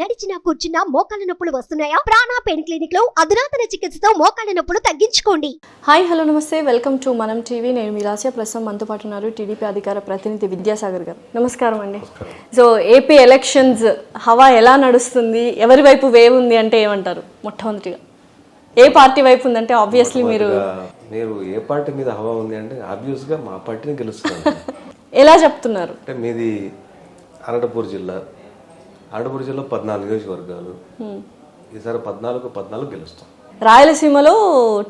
నడిచినా కూర్చున్నా మోకాళ్ళ నొప్పులు వస్తున్నాయా? ప్రాణా పెయిన్ క్లినిక్లో అధునాతన చికిత్సతో మోకాళ్ళ నొప్పులు తగ్గించుకోండి. హాయ్ హలో నమస్తే. Welcome to Manam TV. నేను మీలాసియా ప్రస్తుతం. మనతో పాటు ఉన్నారు టీడీపీ అధికార ప్రతినిధి విద్యాసాగర్ గారు. నమస్కారం అండి. సో ఏపీ ఎలక్షన్స్ హవా ఎలా నడుస్తుంది? ఎవరి వైపు వేవ్ ఉంది అంటే ఏమంటారు? మొట్టమొదటిగా. ఏ పార్టీ వైపు ఉందంటే ఆబ్వియస్లీ మీరు మీరు ఏ పార్టీ మీద హవా ఉంది అంటే ఆబ్వియస్గా మా పార్టీని గెలుస్తున్నాను ఎలా చెప్తున్నారు? అంటే మీది అనంతపూర్ జిల్లా. అనంతపూర్ జిల్లా పద్నాలుగు నియోజకవర్గాలు. ఈసారి పద్నాలుగు పద్నాలుగు గెలుస్తాం. రాయలసీమలో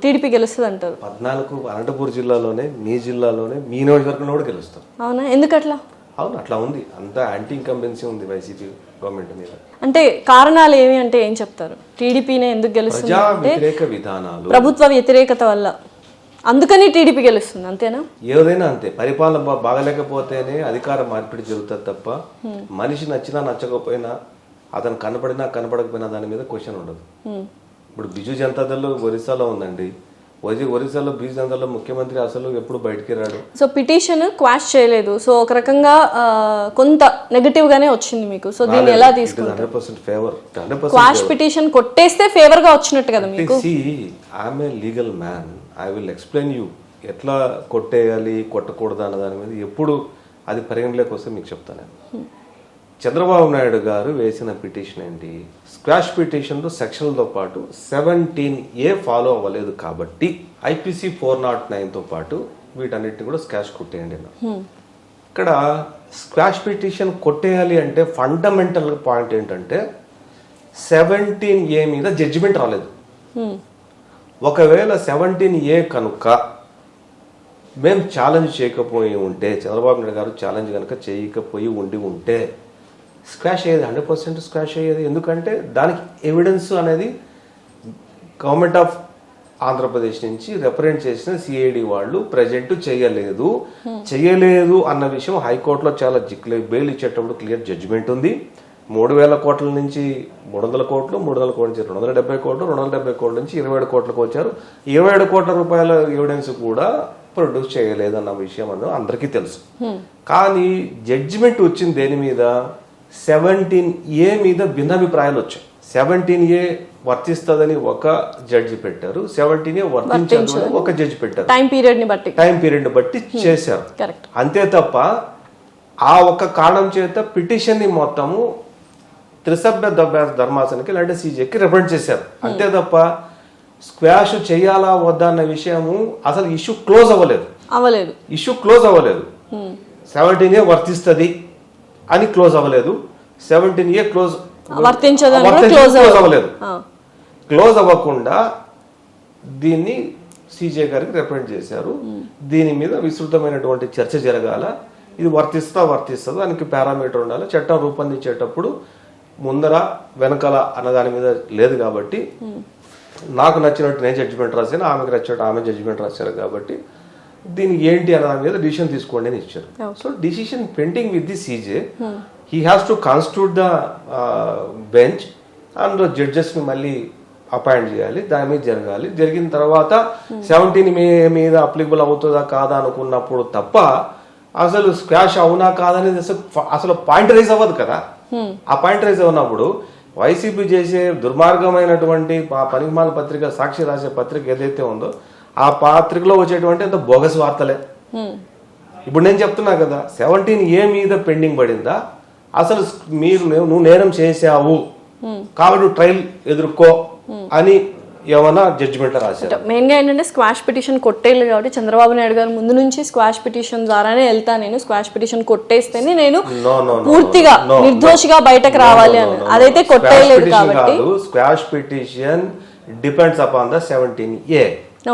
టీడీపీ గెలుస్తుంది అంటారు పద్నాలుగు అనంతపూర్ జిల్లాలోనే మీ జిల్లాలోనే మీ నియోజకవర్గంలో కూడా గెలుస్తాం. అవునా? ఎందుకట్లా? అవును అట్లా ఉంది. అంతా యాంటీ ఇన్కంబెన్సీ ఉంది వైసీపీ గవర్నమెంట్ మీద. అంటే కారణాలు ఏమి అంటే ఏం చెప్తారు? టీడీపీనే ఎందుకు గెలుస్తుంది ప్రజా వ్యతిరేక విధానాలు. ప్రభుత్వ వ్యతిరేకత వల్ల. అందుకని టీడీపీ గెలుస్తుంది అంతేనా? ఏదైనా అంతే. పరిపాలన బాగలేకపోతేనే అధికార మార్పిడి జరుగుతుంది తప్ప మనిషి నచ్చినా నచ్చకపోయినా అతను కనపడినా కనపడకపోయినా దాని మీద క్వశ్చన్ ఉండదు. ఇప్పుడు బిజు జనతాదళ్ ఒరిస్సాలో ఉందండి. ఒరి ఒరిస్సాలో బిజు జనతాదళ్ ముఖ్యమంత్రి అసలు ఎప్పుడు బయటికి రాడు. సో పిటిషన్ క్వాష్ చేయలేదు. సో ఒక రకంగా కొంత నెగటివ్ గానే వచ్చింది మీకు. సో దీన్ని ఎలా తీసుకుంటారు? ఫేవర్ క్వాష్ పిటిషన్ కొట్టేస్తే ఫేవర్గా వచ్చినట్టు కదా మీకు? A legal man I will explain you ఎట్లా కొట్టేయాలి కొట్టకూడదు అన్న దాని మీద ఎప్పుడు అది పరిగణలోకి వస్తే మీకు చెప్తాను నేను. చంద్రబాబు నాయుడు గారు వేసిన పిటిషన్ ఏంటి? స్క్వాష్ పిటిషన్లో సెక్షన్లతో పాటు సెవెంటీన్ ఏ ఫాలో అవ్వలేదు కాబట్టి ఐపీసీ ఫోర్ నాట్ నైన్తో పాటు వీటన్నిటిని కూడా స్క్వాష్ కొట్టేయండి అన్న. ఇక్కడ స్క్వాష్ పిటిషన్ కొట్టేయాలి అంటే ఫండమెంటల్ పాయింట్ ఏంటంటే సెవెంటీన్ ఏ మీద జడ్జిమెంట్ రాలేదు. హ్మ్. ఒకవేళ సెవెంటీన్ ఏ కనుక మేము ఛాలెంజ్ చేయకపోయి ఉంటే చంద్రబాబు నాయుడు గారు ఛాలెంజ్ కనుక చేయకపోయి ఉండి ఉంటే స్క్వాష్ అయ్యేది హండ్రెడ్ పర్సెంట్ స్క్వాష్ అయ్యేది. ఎందుకంటే దానికి ఎవిడెన్స్ అనేది గవర్నమెంట్ ఆఫ్ ఆంధ్రప్రదేశ్ నుంచి రిప్రజెంట్ చేసిన సిఐడి వాళ్ళు ప్రజెంట్ చేయలేదు. చేయలేదు అన్న విషయం హైకోర్టులో చాలా జిక్లే బెయిల్ ఇచ్చేటప్పుడు క్లియర్ జడ్జిమెంట్ ఉంది. మూడు వేల కోట్ల నుంచి మూడు వందల కోట్లు మూడు వందల కోట్ల నుంచి రెండు వందల డెబ్బై కోట్లు రెండు వందల డెబ్బై కోట్ల నుంచి ఇరవై ఏడు కోట్లకు వచ్చారు. ఇరవై ఏడు కోట్ల రూపాయల ఎవిడెన్స్ కూడా ప్రొడ్యూస్ చేయలేదన్న విషయం అన్న అందరికీ తెలుసు. కానీ జడ్జిమెంట్ వచ్చింది దేని మీద? సెవెంటీన్ ఏ మీద భిన్నాభిప్రాయాలు వచ్చాయి. సెవెంటీన్ ఏ వర్తిస్తుందని ఒక జడ్జి పెట్టారు. సెవెంటీన్ ఏ వర్తించదు ఒక జడ్జి పెట్టారు. టైం పీరియడ్ని బట్టి. టైం పీరియడ్ బట్టి చేశారు. అంతే తప్ప ఆ ఒక్క కారణం చేత పిటిషన్ని మొత్తము త్రిసభ్య ధర్మాసనకి లేదంటే సీజేకి రిప్రజెంట్ చేశారు. అంతే తప్ప స్క్వాష్ చేయాలా వద్దా అన్న విషయము అసలు ఇష్యూ క్లోజ్ అవ్వలేదు. అవ్వలేదు. ఇష్యూ క్లోజ్ అవ్వలేదు. సెవెంటీన్ ఏ వర్తిస్తుంది అని క్లోజ్ అవ్వలేదు. సెవెంటీన్ ఏ క్లోజ్ క్లోజ్ అవ్వలేదు. క్లోజ్ అవ్వకుండా దీన్ని సీజే గారికి రిప్రజెంట్ చేశారు. దీని మీద విస్తృతమైనటువంటి చర్చ జరగాల. ఇది వర్తిస్తా వర్తిస్తుందో. దానికి పారామీటర్ ఉండాలి. చట్టం రూపొందించేటప్పుడు ముందర వెనకాల అన్న దాని మీద లేదు కాబట్టి నాకు నచ్చినట్టు నేను జడ్జిమెంట్ రాశాను ఆమెకు నచ్చినట్టు ఆమె జడ్జిమెంట్ రాశారు కాబట్టి దీనికి ఏంటి అన్న దాని మీద డిసిషన్ తీసుకోండి అని ఇచ్చారు. So decision pending with the CJ he has to constitute the bench and జడ్జెస్ని మళ్ళీ అపాయింట్ చేయాలి దాని మీద జరగాలి. జరిగిన తర్వాత సెవెంటీన్ మీ మీద అప్లికబుల్ అవుతుందా కాదా అనుకున్నప్పుడు తప్ప అసలు స్క్వాష్ అవునా కాదనేది అసలు అసలు పాయింట్ రైజ్ అవ్వదు కదా. ఆ పాయింట్ రైజ్ అవునప్పుడు వైసీపీ చేసే దుర్మార్గమైనటువంటి ఆ పనిమాల పత్రిక సాక్షి రాసే పత్రిక ఏదైతే ఉందో ఆ పత్రికలో వచ్చేటువంటి అంత బోగస్ వార్తలే. హ్మ్. ఇప్పుడు నేను చెప్తున్నా కదా సెవెంటీన్ ఏ మీద పెండింగ్ పడిందా? అసలు మీరు నువ్వు నేరం చేశావు. కాబట్టి నువ్వు ట్రయల్ ఎదుర్కో అని జడ్జిమెంట్ రాశారు? మెయిన్గా ఏంటంటే స్క్వాష్ పిటిషన్ కొట్టేయాలి కాబట్టి చంద్రబాబు నాయుడు గారు ముందు నుంచి స్క్వాష్ పిటిషన్ ద్వారానే వెళ్తా నేను. స్క్వాష్ పిటిషన్ కొట్టేస్తేనే నేను పూర్తిగా. నిర్దోషిగా బయటకు రావాలి అని. అదైతే కొట్టేయలేదు కాబట్టి quash petition depends upon the seventeen A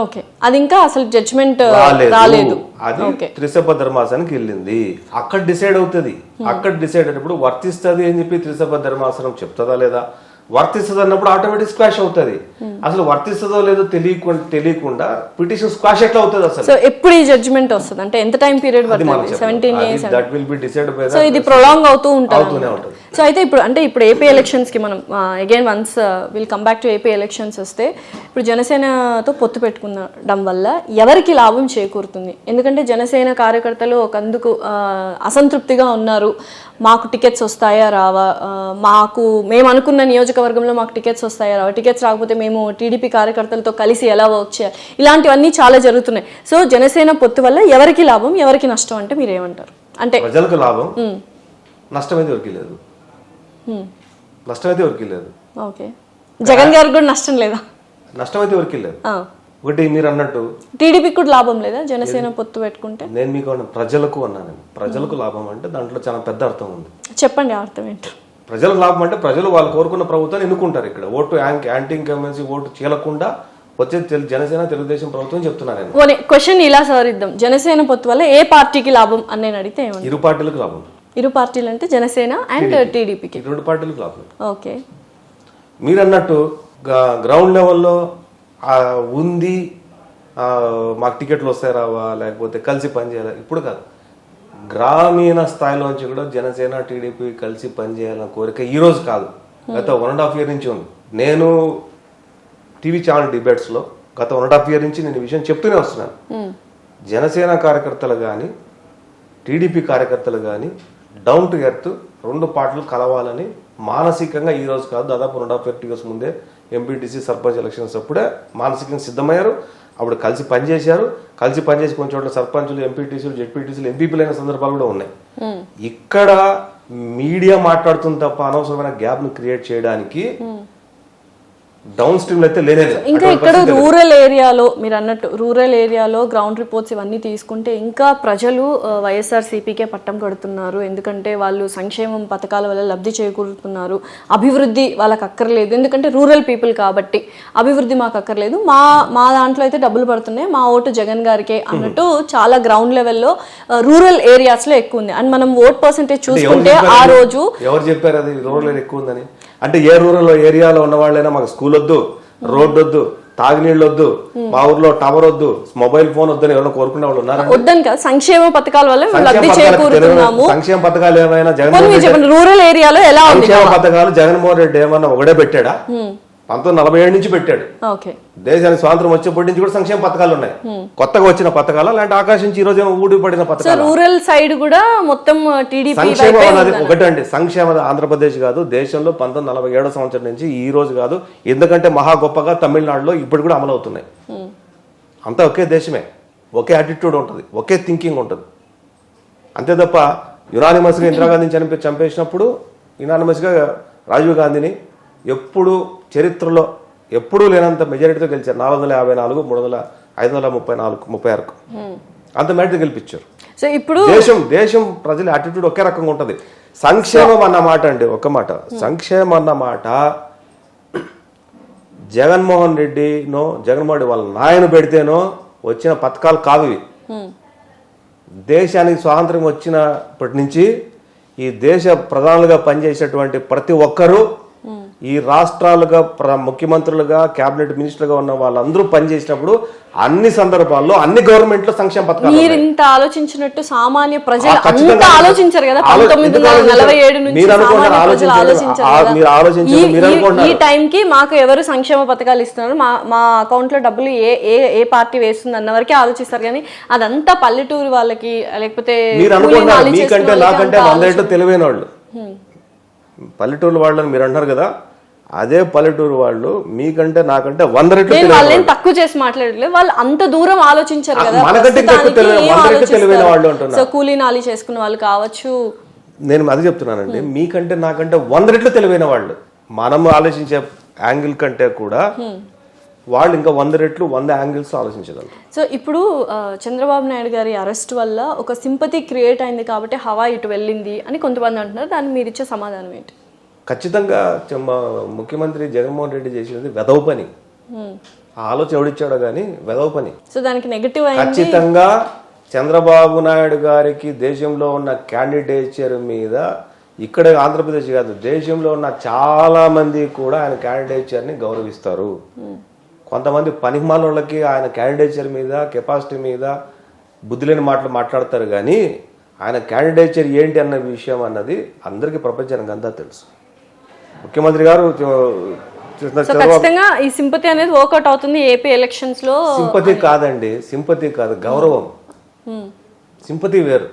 okay. అది ఇంకా అసలు జడ్జ్మెంట్ రాలేదు. రాలేదు. అది త్రిసభ ధర్మాసనానికి వెళ్ళింది. అక్కడ డిసైడ్ అవుతుంది. అక్కడ డిసైడ్ అయినప్పుడు వర్తిస్తుంది అని చెప్పి త్రిసభ ధర్మాసనం చెప్తుందా లేదా? వర్తిస్తుంది అన్నప్పుడు ఆటోమేటిక్ స్క్వాష్ అవుతుంది. అసలు వర్తిస్తుందో లేదో తెలియకుండా తెలియకుండా పిటిషన్ స్క్వాష్ ఎట్లా అవుతుంది అసలు? సో ఎప్పుడు ఈ జడ్జ్మెంట్ వస్తుంది? అంటే ఎంత time period that will be decide by so ఇది ప్రొలాంగ్ అవుతూ ఉంటుంది సో అయితే ఇప్పుడు అంటే ఇప్పుడు ఏపీ ఎలక్షన్స్కి మనం again once will come back to AP elections వస్తే ఇప్పుడు జనసేనతో పొత్తు పెట్టుకునడం వల్ల ఎవరికి లాభం చేకూరుతుంది? ఎందుకంటే జనసేన కార్యకర్తలు ఒక అందుకు అసంతృప్తిగా ఉన్నారు. మాకు టికెట్స్ వస్తాయా రావా? మాకు మేము అనుకున్న నియోజకవర్గంలో మాకు టికెట్స్ వస్తాయా రావా? టికెట్స్ రాకపోతే మేము టీడీపీ కార్యకర్తలతో కలిసి ఎలా వర్క్ చేయాలి ఇలాంటివన్నీ చాలా జరుగుతున్నాయి. సో జనసేన పొత్తు వల్ల ఎవరికి లాభం ఎవరికి నష్టం అంటే మీరు ఏమంటారు? అంటే ప్రజలకు లాభం నష్టమైతే ఎవరికి లేదు. హ్మ్, నష్టమైతే ఎవరికి లేదు. ఓకే. జగన్ గారికి కూడా నష్టం లేదా? నష్టమైతే ఎవరికి లేదు. ఒకటి మీరు అన్నట్టు టీడీపీకి కూడా లాభం లేదా? జనసేన పొత్తు పెట్టుకుంటే? నేను మీకు ప్రజలకు అన్నాను ప్రజలకు లాభం అంటే దాంట్లో చాలా పెద్ద అర్థం ఉంది. చెప్పండి అర్థం ఏంటో? ప్రజలకు లాభం అంటే ప్రజలు వాళ్ళు కోరుకున్న ప్రభుత్వాన్ని ఎన్నుకుంటారు ఇక్కడ. ఓటు యాంటీ ఇన్కమెన్సీ ఓటు చీలకుండా వచ్చే జనసేన తెలుగుదేశం ప్రభుత్వం చెప్తున్నాను క్వశ్చన్ ఇలా సవరిద్దాం. జనసేన పొత్తు వల్ల ఏ పార్టీకి లాభం అని నేను అడిగితే ఇరు పార్టీలకు లాభం. ఇరు పార్టీలు అంటే జనసేన అండ్ టీడీపీకి. రెండు పార్టీలకు లాభం. ఓకే. మీరు అన్నట్టు గ్రౌండ్ లెవెల్లో ఉంది. మాకు టికెట్లు వస్తాయి రావా? లేకపోతే కలిసి పనిచేయాలి ఇప్పుడు కాదు. గ్రామీణ స్థాయిలోంచి కూడా జనసేన టీడీపీ కలిసి పనిచేయాలన్న కోరిక ఈ రోజు కాదు. గత వన్ అండ్ హాఫ్ ఇయర్ నుంచి ఉంది. నేను టీవీ ఛానల్ డిబేట్స్లో గత వన్ అండ్ హాఫ్ ఇయర్ నుంచి నేను ఈ విషయం చెప్తూనే వస్తున్నాను. జనసేన కార్యకర్తలు కానీ టీడీపీ కార్యకర్తలు కానీ డౌన్ టు ఎర్త్ రెండు పార్టీలు కలవాలని మానసికంగా ఈ రోజు కాదు దాదాపు రెండు హాఫ్ టూ ఇయర్స్ ముందే ఎంపీటీసీ సర్పంచ్ ఎలక్షన్స్ అప్పుడే మానసికంగా సిద్ధమయ్యారు. అప్పుడు కలిసి పనిచేశారు. కలిసి పనిచేసి కొంచెం చోట్ల సర్పంచులు ఎంపీటీసీలు జెడ్పీటీసీలు ఎంపీపీలు అయిన సందర్భాలు కూడా ఉన్నాయి. ఇక్కడ మీడియా మాట్లాడుతుంది తప్ప అనవసరమైన గ్యాప్ను క్రియేట్ చేయడానికి డౌన్ స్ట్రీమ్ అయితే లేనే లేదు. ఇంకా ఇక్కడ. రూరల్ ఏరియాలో మీరు అన్నట్టు రూరల్ ఏరియాలో గ్రౌండ్ రిపోర్ట్స్ ఇవన్నీ తీసుకుంటే ఇంకా ప్రజలు వైఎస్ఆర్ సిపికే పట్టం కడుతున్నారు. ఎందుకంటే వాళ్ళు సంక్షేమం పథకాల వల్ల లబ్ధి చేకూరుతున్నారు. అభివృద్ధి వాళ్ళకి అక్కర్లేదు. ఎందుకంటే రూరల్ పీపుల్ కాబట్టి అభివృద్ధి మాకు అక్కర్లేదు. మా మా దాంట్లో అయితే డబ్బులు పడుతున్నాయి. మా ఓటు జగన్ గారికే అన్నట్టు చాలా గ్రౌండ్ లెవెల్లో రూరల్ ఏరియాస్లో ఎక్కువ ఉంది. అండ్ మనం ఓట్ పర్సంటేజ్ చూసుకుంటే ఆ? రోజు ఎవరు చెప్పారు అది? రూరల్ ఎక్కువ ఉందని? అంటే ఏ రూరల్ ఏరియాలో ఉన్న వాళ్ళైనా మాకు స్కూల్ వద్దు రోడ్ వద్దు తాగునీళ్ళు వద్దు మా ఊర్లో టవర్ వద్దు మొబైల్ ఫోన్ వద్దని ఎవరైనా కోరుకునే వాళ్ళు ఉన్నారా? వద్దని కాదు సంక్షేమ పథకాల వల్ల సంక్షేమ పథకాలు ఏమైనా రెడ్డి చెప్పండి రూరల్ ఏరియాలో ఎలా సంక్షేమ పథకాలు జగన్మోహన్ రెడ్డి ఏమన్నా ఒకడే పెట్టాడా? పంతొమ్మిది నలభై ఏడు నుంచి పెట్టాడు. దేశానికి స్వాతంత్రం వచ్చేప్పటి నుంచి కూడా సంక్షేమ పథకాలు ఉన్నాయి. కొత్తగా వచ్చిన పథకాలు అలాంటి ఆకాశం నుంచి ఈ రోజు ఊడి పడిన పథకాలు? రూరల్ సైడ్ కూడా మొత్తం టీడీపీ సంక్షేమం ఒకటండి సంక్షేమ ఆంధ్రప్రదేశ్ కాదు దేశంలో పంతొమ్మిది నలభై ఏడో సంవత్సరం నుంచి ఈ రోజు కాదు. ఎందుకంటే మహా గొప్పగా తమిళనాడులో ఇప్పుడు కూడా అమలు అవుతున్నాయి. అంతా ఒకే దేశమే. ఒకే యాటిట్యూడ్ ఉంటుంది. ఒకే థింకింగ్ ఉంటుంది. అంతే తప్ప యునానిమస్గా ఇందిరాగాంధీని చనిపి చంపేసినప్పుడు యునానిమస్గా రాజీవ్ గాంధీని ఎప్పుడు చరిత్రలో ఎప్పుడూ లేనంత మెజారిటీతో గెలిచారు. నాలుగు వందల యాభై నాలుగు మూడు వందల ఐదు వందల ముప్పై నాలుగు ముప్పై ఆరుకు. అంత మెజారిటీ గెలిపించారు. సో ఇప్పుడు దేశం దేశం ప్రజల యాటిట్యూడ్ ఒకే రకంగా ఉంటది. సంక్షేమం అన్న మాట అండి ఒక్క మాట. సంక్షేమం అన్న మాట జగన్మోహన్ రెడ్డినో జగన్మోహన్ రెడ్డి వాళ్ళ నాయన పెడితేనో వచ్చిన పథకాలు కావు ఇవి. దేశానికి స్వాతంత్రం వచ్చినప్పటి నుంచి ఈ దేశ ప్రధానులుగా పనిచేసేటువంటి ప్రతి ఒక్కరూ ఈ రాష్ట్రాలుగా ప్ర- ముఖ్యమంత్రులుగా కేబినెట్ మినిస్టర్గా ఉన్న వాళ్ళందరూ పనిచేసినప్పుడు అన్ని సందర్భాల్లో అన్ని గవర్నమెంట్లో సంక్షేమ పథకాలు మీరు ఇంత ఆలోచించినట్టు సామాన్య ప్రజలు అంత ఆలోచించారు కదా పంతొమ్మిది వందల? నలభై ఏడు నుంచి మీరు ఆలోచించారు. ఈ-. ఈ టైంకి మాకు ఎవరు సంక్షేమ పథకాలు ఇస్తున్నారు మా మా అకౌంట్లో డబ్బులు ఏ ఏ ఏ పార్టీ వేస్తుంది అన్న వరకే ఆలోచిస్తారు కానీ అదంతా పల్లెటూరు వాళ్ళకి లేకపోతే మీరు అనుకుంటున్నారు మీకంటే నాకంటే వంద తెలివైన వాళ్ళు పల్లెటూరు వాళ్ళని మీరు అంటారు కదా అదే పల్లెటూరు వాళ్ళు మీకంటే నాకంటే వంద రెట్లు. తక్కువ చేసి మాట్లాడలేదు వాళ్ళు అంత దూరం ఆలోచించారు కదా. మనకంటే తెలివైన- వాళ్ళు. సో కూలీ నాలి చేసుకున్న వాళ్ళు కావచ్చు. నేను అది చెప్తున్నానండి. మీకంటే నాకంటే వంద రెట్లు తెలివైన వాళ్ళు. మనం ఆలోచించే యాంగిల్ కంటే కూడా వాళ్ళు ఇంకా వంద రెట్లు వంద యాంగిల్స్ ఆలోచించగలరు. సో ఇప్పుడు చంద్రబాబు నాయుడు గారి అరెస్ట్ వల్ల ఒక సింపతి క్రియేట్ అయింది కాబట్టి హవా ఇటు వెళ్ళింది అని కొంతమంది అంటున్నారు. దానికి మీరు ఇచ్చే సమాధానం ఏంటి? ఖచ్చితంగా చెమ్మ ముఖ్యమంత్రి జగన్మోహన్ రెడ్డి చేసినది వెదవ పని. ఆలోచన ఎవడిచ్చాడో కానీ వెదవ పని. సో దానికి నెగటివ్ ఖచ్చితంగా చంద్రబాబు నాయుడు గారికి దేశంలో ఉన్న క్యాండిడేచర్ మీద ఇక్కడ ఆంధ్రప్రదేశ్ కాదు దేశంలో ఉన్న చాలా మంది కూడా ఆయన క్యాండిడేచర్ని గౌరవిస్తారు. కొంతమంది పనిమాలకి ఆయన క్యాండిడేచర్ మీద కెపాసిటీ మీద బుద్ధి లేని మాటలు మాట్లాడతారు కానీ ఆయన క్యాండిడేచర్ ఏంటి అన్న విషయం అన్నది అందరికీ ప్రపంచానికి అంతా తెలుసు. ముఖ్యమంత్రి గారు సో ఖచ్చితంగా ఈ సింపతి అనేది వర్కౌట్ అవుతుంది ఏపీ ఎలక్షన్స్లో. సింపతి కాదండి సింపతి కాదు గౌరవం. సింపతి వేరు.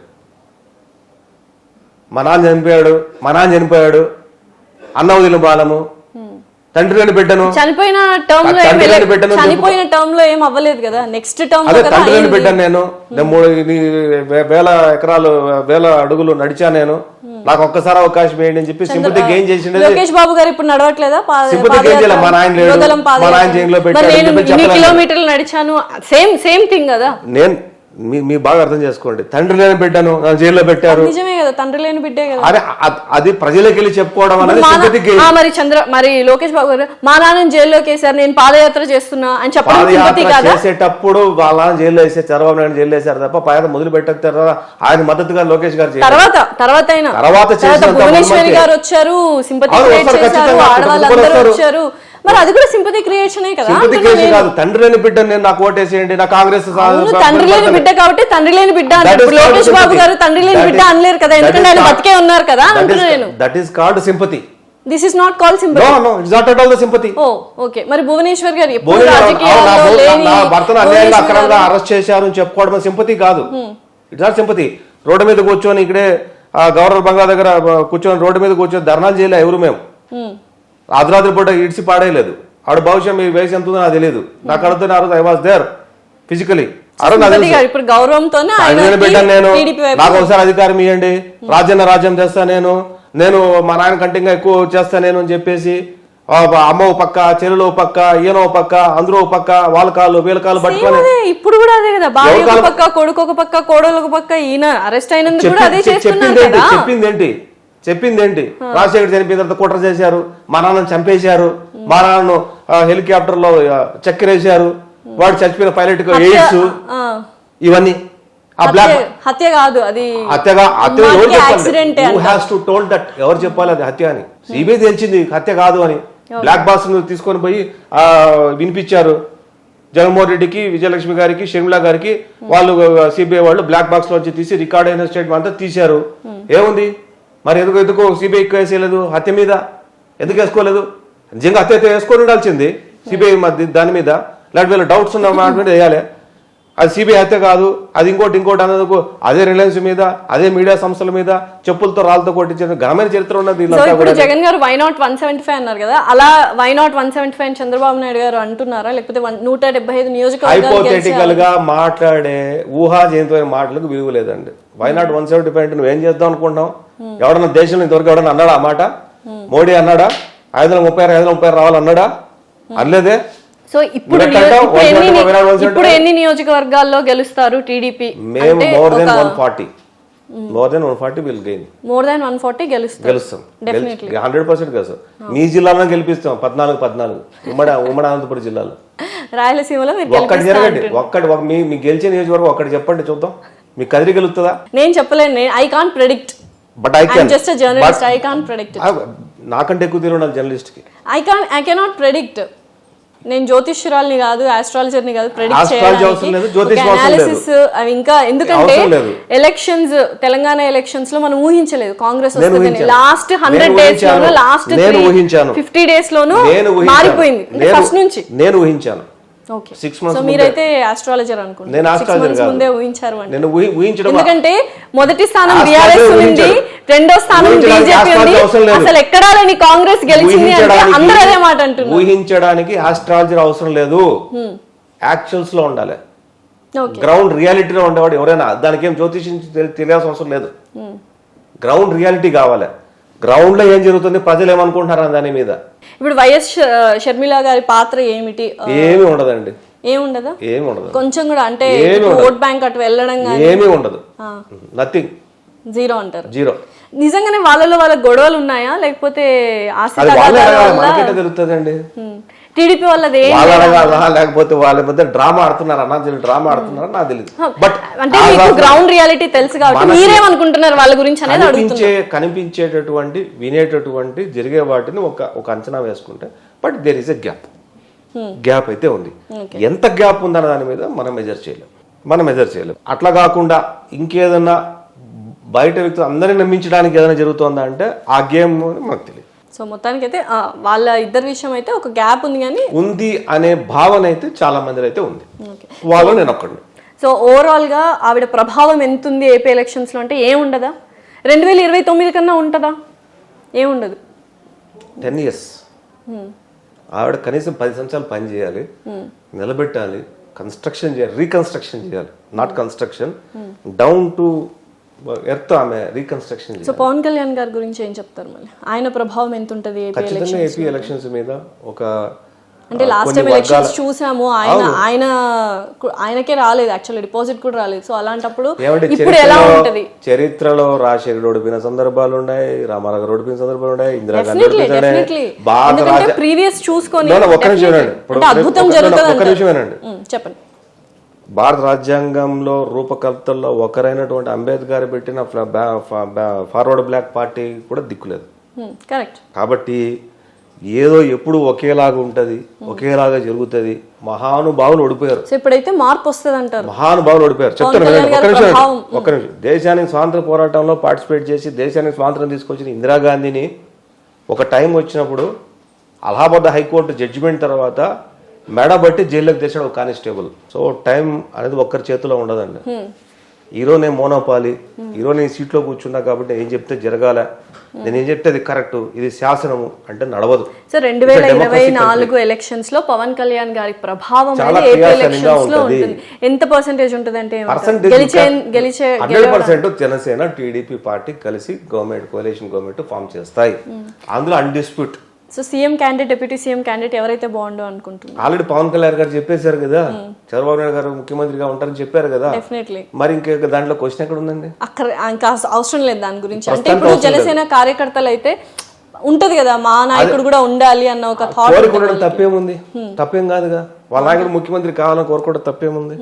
మా నాన్న చనిపోయాడు మా నాన్న చనిపోయాడు అన్న వదిలిన బాలము. తండ్రి లేని బిడ్డను చనిపోయిన టర్మ్లో బిడ్డను చనిపోయిన టర్మ్లో ఏం అవ్వలేదు కదా నెక్స్ట్ టర్మ్లో అదే కదా తండ్రి లేని. బిడ్డను నేను నేను మూడు వేల ఎకరాలు వేల అడుగులు నడిచా నేను నాకు ఒక్కసారి అవకాశం వేయండి అని చెప్పి సింపతి గెయిన్ చేసిండే లోకేష్ బాబు గారు ఇప్పుడు నడవట్లేదా సింపతి పాదయాత్ర? ఏం చేయలే. మా నాయన లేడు. మా. నాయన జైల్లో పెట్టాడు. కిలోమీటర్లు నడిచాను సేమ్ సేమ్ థింగ్ కదా నేను మీ మీ బాగా అర్థం చేసుకోండి. తండ్రి లేని బిడ్డను జైల్లో పెట్టారు. నిజమే కదా తండ్రి లేని బిడ్డే కదా. అదే ప్రజలకు వెళ్ళి చెప్పుకోవడం అనేది మరి చంద్ర మరి లోకేష్ బాబు గారు మా నాన్న జైల్లోకి వేశారు నేను పాదయాత్ర చేస్తున్నా అని చెప్పడం కాదా? చేసేటప్పుడు వాళ్ళ జైల్లో వేసే చంద్రబాబు నాయుడు జైల్లో వేశారు తప్ప పాదయాత్ర మొదలు పెట్టారు ఆయన మద్దతుగా లోకేష్ గారు. తర్వాత తర్వాత అయినా. తర్వాత భువనేశ్వరి గారు వచ్చారు సింపతి ఆడవాళ్ళందరూ. వచ్చారు. మరి అది కూడా సింపతి క్రియేషనే కదా సింపతి తండ్రి లేని బిడ్డ నేను నాకు ఓటేసేయండి నా కాంగ్రెస్ తండ్రి లేని బిడ్డ కాబట్టి తండ్రి లేని బిడ్డ అంటే లోకేష్ బాబు. గారు తండ్రి లేని బిడ్డ అనలేరు కదా. ఎందుకంటే ఆయన బతికే ఉన్నారు కదా that is- అంటున్నా నేను. that is called sympathy. This is not call sympathy. No, no, it's not at all the sympathy. Oh okay మరి భువనేశ్వర్ గారు ఎప్పుడు నా రాజకీయాల్లో లేని నా భర్తను అన్యాయంగా అక్రమంగా అరెస్ట్ చేశారు అని చెప్పుకోవడం సింపతి కాదు. It's not sympathy. రోడ్డు మీద కూర్చొని ఇక్కడే ఆ గవర్నర్ బంగ్లా దగ్గర కూర్చొని రోడ్డు మీద కూర్చొని ధర్నాలు చేయలే ఎవరు మేము. అర్ధరాత్రి పూట ఇడిచి పాడేయలేదు. ఆవిడ భవిష్యం మీ వయసు ఎంత ఉందో నాకు తెలియదు నాకు అడుగుతున్న ఆ రోజు ఐ వాస్ దేర్ ఫిజికలీ ఇప్పుడు గౌరవంతోనే నేను. నాకు ఒకసారి అధికారం ఇవ్వండి రాజ్యాన్న రాజ్యం చేస్తా నేను. నేను మా నాయన కంటే ఇంకా ఎక్కువ చేస్తా నేను అని చెప్పేసి అమ్మ ఓ పక్క చెల్లెలు ఓ పక్క ఈయన ఓ పక్క అందరూ పక్క వాళ్ళ కాళ్ళు వీళ్ళ కాళ్ళు పట్టుకొని ఇప్పుడు కూడా అదే కదా. భార్య ఒక పక్క కొడుకు ఒక పక్క కోడలు ఒక పక్క ఈయన అరెస్ట్ అయినందుకు కూడా అదే చెప్పి- చేస్తున్నారు చెప్పింది ఏంటి? చెప్పింది ఏంటి రాజశేఖర్ చనిపోయిన తర్వాత కుట్ర చేశారు మా నాన్నను చంపేశారు మా నాన్నను హెలికాప్టర్లో చక్కెరేశారు వాడు చచ్చిపోయిన పైలట్ ఎయిడ్స్ ఇవన్నీ. ఆ బ్లాక్ హత్య- కాదు అది హత్యగా హత్య ఎవరు చెప్పాలి? హ్యాస్ టు టోల్డ్ దట్ ఎవరు చెప్పాలి అది హత్య అని? సిబిఐ తెలిసింది హత్య కాదు అని. బ్లాక్ బాక్స్ తీసుకొని పోయి వినిపించారు. జగన్మోహన్ రెడ్డికి విజయలక్ష్మి గారికి షర్మిల గారికి వాళ్ళు సిబిఐ వాళ్ళు బ్లాక్ బాక్స్ లోంచి తీసి రికార్డ్ అయిన స్టేట్మెంట్ అంతా తీశారు. ఏముంది? మరి ఎందుకు ఎందుకు సిబిఐ వేసేయలేదు? హత్య మీద? ఎందుకు వేసుకోలేదు? నిజంగా హత్య అయితే వేసుకొని ఉండాల్సింది సిబిఐ మధ్య దాని మీద. లేకపోతే వీళ్ళ డౌట్స్ ఉన్న మాట మీద వేయాలి. అది సిబిఐ హత్య కాదు అది ఇంకోటి ఇంకోటి అన్నందుకు అదే రిలయన్స్ మీద అదే మీడియా సంస్థల మీద చెప్పులతో రాళ్ళతో కొట్టించిన ఘనమైన చరిత్ర ఉన్నది ఇప్పుడు Jagan garu why not one seventy five అన్నారు కదా అలా why not one seventy five Chandrababu Naidu garu అంటున్నారా? లేకపోతే నూట డెబ్బై ఐదు నియోజకవర్గాలు హైపోథెటికల్గా మాట్లాడే ఊహాజనితమైన మాటలకు విలువ లేదండి. Why not one seventy five నువ్వు ఏం చేద్దాం అనుకుంటున్నావు? ఎవడన్నా దేశంలో ఇంతవరకు ఎవడన్నా అన్నాడా ఆ మాట? మోడీ అన్నాడా? ఐదు వందల ముప్పై ఆరు ఐదు వందల ముప్పై ఆరు రావాలన్నాడా? అనలేదే. సో ఇప్పుడు ఇప్పుడు ఎన్ని నియోజకవర్గాల్లో గెలుస్తారు టీడీపీ? మేము more than one forty more than one forty will gain more than one forty గెలుస్తారు గెలుస్తాం. హండ్రెడ్ పర్సెంట్ గెలుస్తాం. మీ జిల్లాలో గెలిపిస్తాం. పద్నాలుగు పద్నాలుగు. ఉమ్మడి ఉమ్మడి అనంతపురం జిల్లాలో. రాయలసీమలో ఒక్కటి జరగండి. ఒక్కటి ఒక- మీ మీ గెలిచే నియోజకవర్గం ఒక్కటి చెప్పండి చూద్దాం. మీ కదిరి గెలుస్తుందా నేను చెప్పలేను. I can't predict but I can just journalist I can't predict నాకంటే ఎక్కువ తెలియదు జర్నలిస్ట్కి I can I cannot predict నేను జ్యోతిష్యురాల్ని కాదు ఆస్ట్రాలజర్ని కాదు ప్రెడిక్ట్ లేదు. అనాలిసిస్ అవి ఇంకా ఎందుకంటే. ఎలక్షన్స్ తెలంగాణ ఎలక్షన్స్లో మనం ఊహించలేదు కాంగ్రెస్ నేను వస్తుంది ఊహించాను. లాస్ట్ హండ్రెడ్ డేస్ లోను. లాస్ట్. ఫిఫ్టీ డేస్ లోను. మారిపోయింది ఫస్ట్ నుంచి నేను ఊహించాను ఓకే Six months సో ముందే. మీరైతే ఆస్ట్రాలజర్ అనుకుంటున్నారు. నేను కాదు. ముందే ఊహించారు నేను ఊహి- ఊహించడం ఎందుకంటే మొదటి స్థానం బీఆర్ఎస్ ఉంది. రెండో స్థానం బీజేపీ ఉంది. అసలు ఎక్కడా లేని కాంగ్రెస్ గెలిచింది అంటే అందరూ అదే మాట అంటున్నారు. ఊహించడానికి ఆస్ట్రాలజర్ అవసరం లేదు. యాక్షన్స్లో ఉండాలి. గ్రౌండ్ రియాలిటీలో ఉండేవాడు ఎవరైనా. దానికి ఏం జ్యోతిషం తెలి- తెలియాల్సిన అవసరం లేదు. గ్రౌండ్ రియాలిటీ కావాలి. గ్రౌండ్లో ఏం జరుగుతుంది? ప్రజలు ఏమనుకుంటున్నారు దాని మీద. ఇప్పుడు వైఎస్ షర్మిల గారి పాత్ర ఏమిటి? ఏమీ ఉండదండి. ఏముండదా ఏమీ ఉండదు. కొంచెం కూడా అంటే. ఓట్ బ్యాంక్ అటు వెళ్ళడం ఏమీ ఉండదు. నథింగ్ జీరో అంటారు. జీరో. నిజంగానే వాళ్ళలో వాళ్ళ గొడవలు ఉన్నాయా? లేకపోతే తెలుస్తుందండి టీడీపీ వాళ్ళది వాళ్ళు అడగాలా లేకపోతే వాళ్ళ మధ్య డ్రామా ఆడుతున్నారు అన్నా డ్రామా ఆడుతున్నారా నాకు తెలియదు బట్ అంటే మీకు గ్రౌండ్ రియాలిటీ తెలుసు కాబట్టి మనకి- మీరేమనుకుంటున్నారు వాళ్ళ గురించి అనేది కనిపించే కనిపించేటటువంటి వినేటటువంటి జరిగే వాటిని ఒక ఒక అంచనా వేసుకుంటే but there is a gap gap అయితే ఉంది. ఎంత గ్యాప్ ఉందన్న దాని మీద మనం మెజర్ చేయలేం. మనం మెజర్ చేయలేం. అట్లా కాకుండా ఇంకేదన్నా బయట వ్యక్తులు అందరిని నమ్మించడానికి ఏదైనా జరుగుతుందా అంటే ఆ గేమ్ మనకు తెలియదు. సో మొత్తానికి అయితే వాళ్ళ ఇద్దరి విషయం అయితే ఒక గ్యాప్ ఉంది కానీ ఉంది అనే భావన అయితే చాలా మంది అయితే ఉంది. వాళ్ళు నేను ఒక్కడిని. సో ఓవరాల్గా ఆవిడ ప్రభావం ఎంత ఉంది ఏపీ ఎలక్షన్స్లో అంటే ఏం ఉండదా రెండు వేల ఇరవై తొమ్మిది కన్నా ఉంటుందా? ఏముండదు. టెన్ ఇయర్స్ ఆవిడ కనీసం పది సంవత్సరాలు పని చేయాలి నిలబెట్టాలి కన్స్ట్రక్షన్ చేయాలి రీకన్స్ట్రక్షన్ చేయాలి. Not construction down to earth ఆమె రీకన్స్ట్రక్షన్ సో పవన్ కళ్యాణ్ గారి గురించి ఏం చెప్తారు మళ్ళీ ఆయన ప్రభావం ఎంత ఉంటుంది ఖచ్చితంగా ఏపీ ఎలక్షన్స్ మీద? ఒక అంటే లాస్ట్ టైం ఎలక్షన్స్ చూసాము ఆయన ఆయన ఆయనకే రాలేదు యాక్చువల్లీ డిపాజిట్ కూడా రాలేదు. సో అలాంటప్పుడు ఇప్పుడు ఎలా చరిత్రలో ఉంటది? చరిత్రలో రాజశేఖర్ ఓడిపోయిన సందర్భాలు ఉన్నాయి రామారావు ఓడిపోయిన సందర్భాలు ఉన్నాయి ఇందిరాగాంధీ ప్రీవియస్ చూసుకొని ఒక్క నిమిషం చెప్పండి. భారత రాజ్యాంగంలో రూపకర్తల్లో ఒకరైనటువంటి అంబేద్కర్ పెట్టిన ఫార్వర్డ్ బ్లాక్ పార్టీ కూడా దిక్కులేదు. కరెక్ట్ కాబట్టి ఏదో ఎప్పుడు ఒకేలాగా ఉంటది ఒకేలాగా జరుగుతుంది. మహానుభావులు ఓడిపోయారు. సో ఇప్పుడైతే మార్పు వస్తుంది అంటారు మహానుభావులు ఓడిపోయారు. చెప్తాను. ఒక్క గారి నిమిషం. ఒక్క నిమిషం. దేశానికి స్వాతంత్ర పోరాటంలో పార్టిసిపేట్ చేసి దేశానికి స్వాతంత్రం తీసుకొచ్చిన ఇందిరాగాంధీని ఒక టైం వచ్చినప్పుడు అలహాబాద్ హైకోర్టు జడ్జిమెంట్ తర్వాత మెడబట్టి జైల్లోకి తెచ్చాడు ఒక కానిస్టేబుల్. సో టైం అనేది ఒక్కరి చేతిలో ఉండదండి. ఈరోజు నేను మోనోపాలి. ఈరోజు నేను సీట్లో కూర్చున్నా కాబట్టి ఏం చెప్తే జరగాల. నేను ఏం చెప్తే అది కరెక్ట్? ఇది శాసనము అంటే నడవదు. సో రెండు వేల ఇరవై నాలుగు ఎలక్షన్స్లో పవన్ కళ్యాణ్ గారి ప్రభావం ఎంత పర్సెంటేజ్ ఉంటుంది అంటే గెలిచే గెలిచే hundred percent Janasena TDP party కలిసి గవర్నమెంట్ కోలేషన్ గవర్నమెంట్ ఫామ్ చేస్తాయి. అందులో undisputed so CM candidate deputy CM candidate ఎవరైతే బాగుండో అనుకుంటున్నారు ఆల్రెడీ పవన్ కళ్యాణ్ గారు చెప్పేశారు కదా. చంద్రబాబు నాయుడు గారు ముఖ్యమంత్రిగా ఉంటారని చెప్పారు కదా. డెఫినెట్లీ మరి ఇంకా దాంట్లో క్వశ్చన్ ఎక్కడ ఉందండి? అక్కడ ఇంకా అవసరం లేదు దాని గురించి. అంటే ఇప్పుడు జనసేన కార్యకర్తలు అయితే ఉంటది కదా మా నాయకుడు కూడా ఉండాలి అన్న ఒక థాట్ కోరుకోవడం తప్పేముంది? తప్పేం కాదుగా. వాళ్ళ నాయకుడు ముఖ్యమంత్రి కావాలని కోరుకోవడం తప్పేముంది?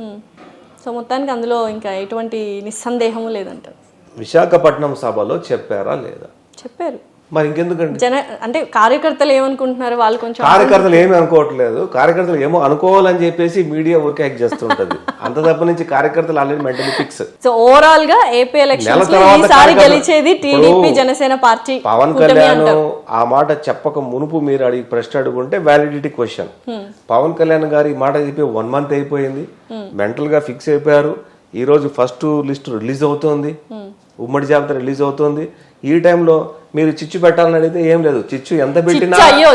సో మొత్తానికి అందులో ఇంకా ఎటువంటి నిస్సందేహము లేదంటారు విశాఖపట్నం సభలో చెప్పారా లేదా? చెప్పారు. మరి ఇంకెందుకండి? జన అంటే కార్యకర్తలు ఏమనుకుంటున్నారు? వాళ్ళు కొంచెం కార్యకర్తలు ఏమీ అనుకోవట్లేదు. కార్యకర్తలు ఏమో అనుకోవాలని చెప్పేసి మీడియా ఊరికే యాక్ట్ చేస్తుంటది. అంత తప్ప నుంచి కార్యకర్తలు ఆల్రెడీ మెంటలీ ఫిక్స్. సో ఓవరాల్గా ఏపీ ఎలక్షన్స్లో ఈసారి గెలిచేది టీడీపీ జనసేన పార్టీ పవన్ కళ్యాణ్ ఆ మాట చెప్పక మునుపు మీరు అడిగి ప్రశ్న అడుగుంటే వ్యాలిడిటీ క్వశ్చన్ పవన్ కళ్యాణ్ గారు ఈ మాట చెప్పి వన్ మంత్ అయిపోయింది. మెంటల్గా ఫిక్స్ అయిపోయారు. ఈ రోజు ఫస్ట్ లిస్ట్ రిలీజ్ అవుతోంది ఉమ్మడి జాబితా రిలీజ్ అవుతోంది. ఈ టైంలో మీరు చిచ్చు పెట్టాలని అడిగితే ఏం లేదు. చిచ్చు ఎంత పెట్టినా అయ్యో,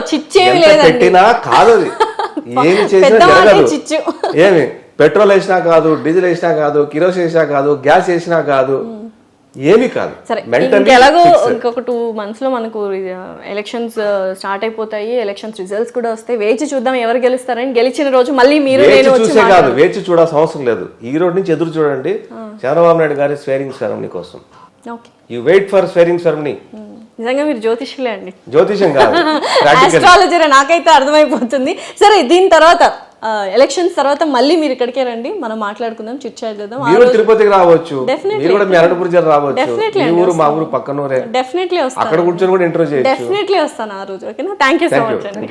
ఎంత లేదండి. పెట్టినా కాదు అది. ఏమి చేసినా జరగదు. చిచ్చు. ఏమి? పెట్రోల్ వేసినా కాదు డీజిల్ వేసినా కాదు కిరోసిన్ వేసినా కాదు గ్యాస్ వేసినా కాదు ఏమీ కాదు. సరే Mentally ఇంకెలాగో fixed. ఇంకొక టూ మంత్స్లో మనకు ఎలక్షన్స్ స్టార్ట్ అయిపోతాయి ఎలక్షన్స్ రిజల్ట్స్ కూడా వస్తాయి. వేచి చూద్దాం ఎవరు గెలుస్తారని గెలిచిన రోజు మళ్ళీ మీరు వేచి నేను వచ్చి చూసే కాదు మాట్లాడదాం. వేచి చూడాల్సిన అవసరం లేదు. ఈ రోజు నుంచి ఎదురు చూడండి. చంద్రబాబు నాయుడు గారి స్వేరింగ్ సెరమనీ కోసం. Okay. You wait for swearing ceremony నిజంగా మీరు జ్యోతిష్యులే అండి. జ్యోతిషం కాదు ఆస్ట్రాలజర్ నాకైతే అర్థమైపోతుంది. సరే దీని తర్వాత ఎలక్షన్స్ తర్వాత మళ్ళీ మీరు ఇక్కడికే రండి. మనం మాట్లాడుకుందాం చిట్ చాట్ చేద్దాం. మీరు తిరుపతికి రావచ్చు. మీరు కూడా మీ అనంతపురం జిల్లా రావచ్చు. మీ ఊరు మా ఊరు పక్కనూరే. డెఫినెట్లీ వస్తాను. అక్కడ కూర్చొని కూడా ఇంటర్వ్యూ చేయొచ్చు. డెఫినెట్లీ వస్తాను ఆ రోజు ఓకేనా? థ్యాంక్ యూ సో మచ్ అండి.